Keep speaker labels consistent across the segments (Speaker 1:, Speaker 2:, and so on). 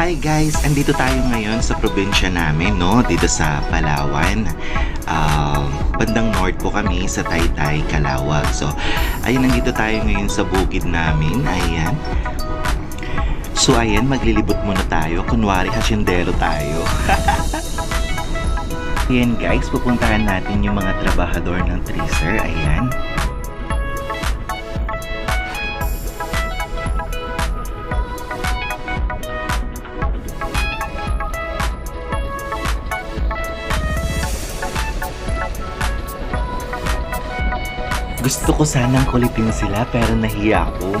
Speaker 1: Hi guys! Andito tayo ngayon sa probinsya namin, no? Dito sa Palawan. Um, bandang north po kami sa Taytay, Calawag. So, ayun, nandito tayo ngayon sa bukid namin. Ayan. So, ayan, maglilibot muna tayo. Kunwari, hasyendero tayo. ayan guys, pupuntahan natin yung mga trabahador ng Tracer. Ayan. Gusto ko sanang kulitin sila pero nahiya ako.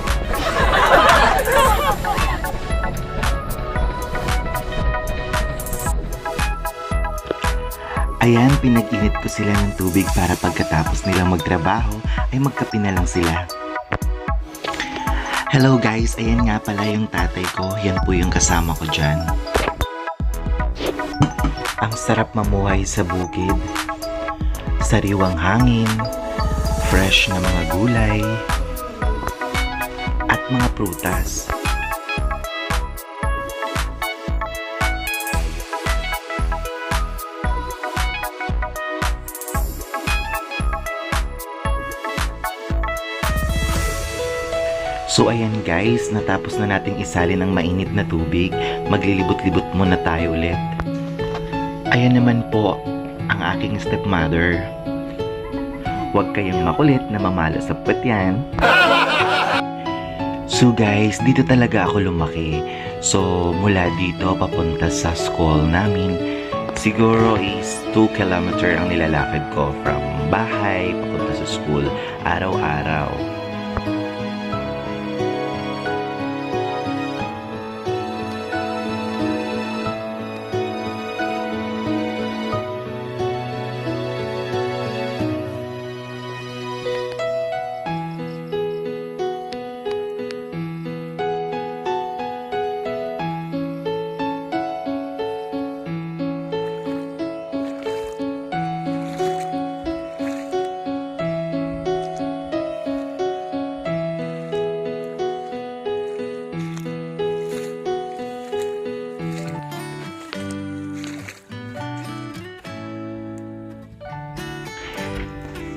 Speaker 1: Ayan, pinag-init ko sila ng tubig para pagkatapos nilang magtrabaho ay magkape na lang sila. Hello guys, ayan nga pala yung tatay ko. Yan po yung kasama ko dyan. Ang sarap mamuhay sa bukid. Sariwang hangin, fresh na mga gulay, at mga prutas. So ayan guys, natapos na nating isalin ang mainit na tubig. Maglilibot-libot muna tayo ulit. Ayan naman po ang aking stepmother. Huwag kayong makulit na mamala sa puwet yan. So guys, dito talaga ako lumaki. So mula dito papunta sa school namin, siguro is 2 kilometer ang nilalakad ko from bahay papunta sa school araw-araw.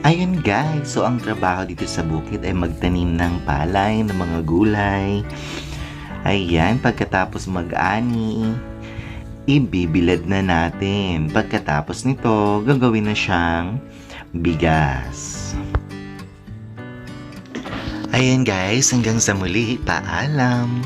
Speaker 1: Ayan guys, so ang trabaho dito sa bukid ay magtanim ng palay, ng mga gulay. Ayan, pagkatapos mag-ani, ibibilad na natin. Pagkatapos nito, gagawin na siyang bigas. Ayan guys, hanggang sa muli, paalam!